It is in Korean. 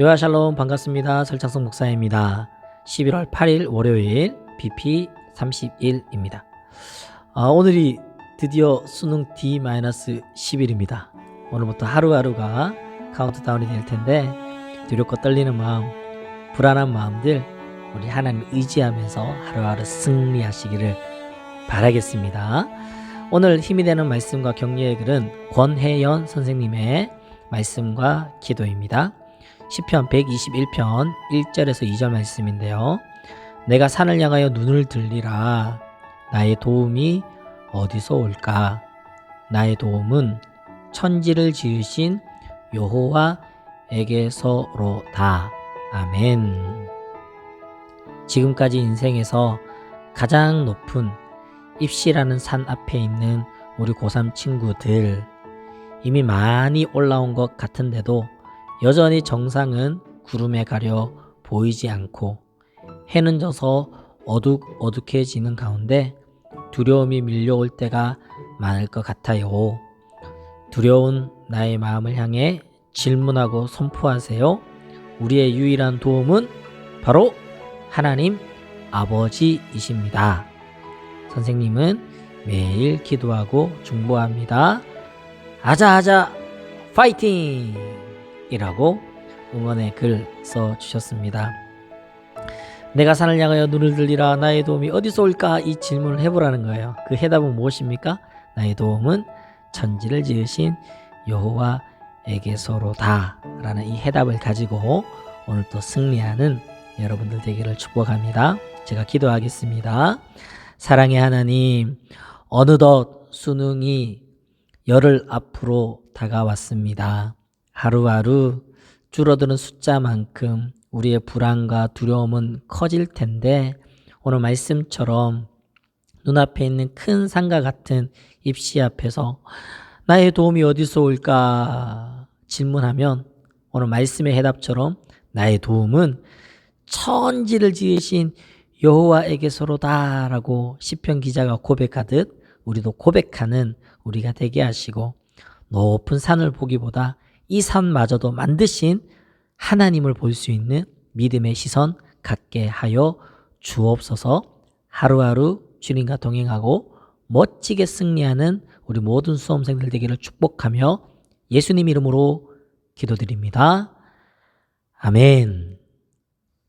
요하 샬롬 반갑습니다. 설창성 목사입니다. 11월 8일 월요일 BP 31입니다. 아, 오늘이 드디어 수능 D-10일입니다. 오늘부터 하루하루가 카운트다운이 될 텐데 두렵고 떨리는 마음, 불안한 마음들 우리 하나님 의지하면서 하루하루 승리하시기를 바라겠습니다. 오늘 힘이 되는 말씀과 격려의 글은 권혜연 선생님의 말씀과 기도입니다. 시편 121편 1절에서 2절 말씀인데요. 내가 산을 향하여 눈을 들리라 나의 도움이 어디서 올까? 나의 도움은 천지를 지으신 여호와에게서로다. 아멘. 지금까지 인생에서 가장 높은 입시라는 산 앞에 있는 우리 고3 친구들 이미 많이 올라온 것 같은데도 여전히 정상은 구름에 가려 보이지 않고 해는 져서 어둑 어둑해지는 가운데 두려움이 밀려올 때가 많을 것 같아요. 두려운 나의 마음을 향해 질문하고 선포하세요. 우리의 유일한 도움은 바로 하나님 아버지이십니다. 선생님은 매일 기도하고 중보합니다. 아자아자 파이팅! 이라고 응원의 글 써주셨습니다. 내가 산을 향하여 눈을 들리라 나의 도움이 어디서 올까 이 질문을 해보라는 거예요. 그 해답은 무엇입니까? 나의 도움은 천지를 지으신 여호와에게서로다 라는 이 해답을 가지고 오늘 또 승리하는 여러분들 되기를 축복합니다. 제가 기도하겠습니다. 사랑의 하나님 어느덧 수능이 열흘 앞으로 다가왔습니다. 하루하루 줄어드는 숫자만큼 우리의 불안과 두려움은 커질 텐데 오늘 말씀처럼 눈앞에 있는 큰 산과 같은 입시 앞에서 나의 도움이 어디서 올까 질문하면 오늘 말씀의 해답처럼 나의 도움은 천지를 지으신 여호와에게서로다라고 시편 기자가 고백하듯 우리도 고백하는 우리가 되게 하시고 높은 산을 보기보다 이 산마저도 만드신 하나님을 볼 수 있는 믿음의 시선 갖게 하여 주옵소서 하루하루 주님과 동행하고 멋지게 승리하는 우리 모든 수험생들 되기를 축복하며 예수님 이름으로 기도드립니다. 아멘.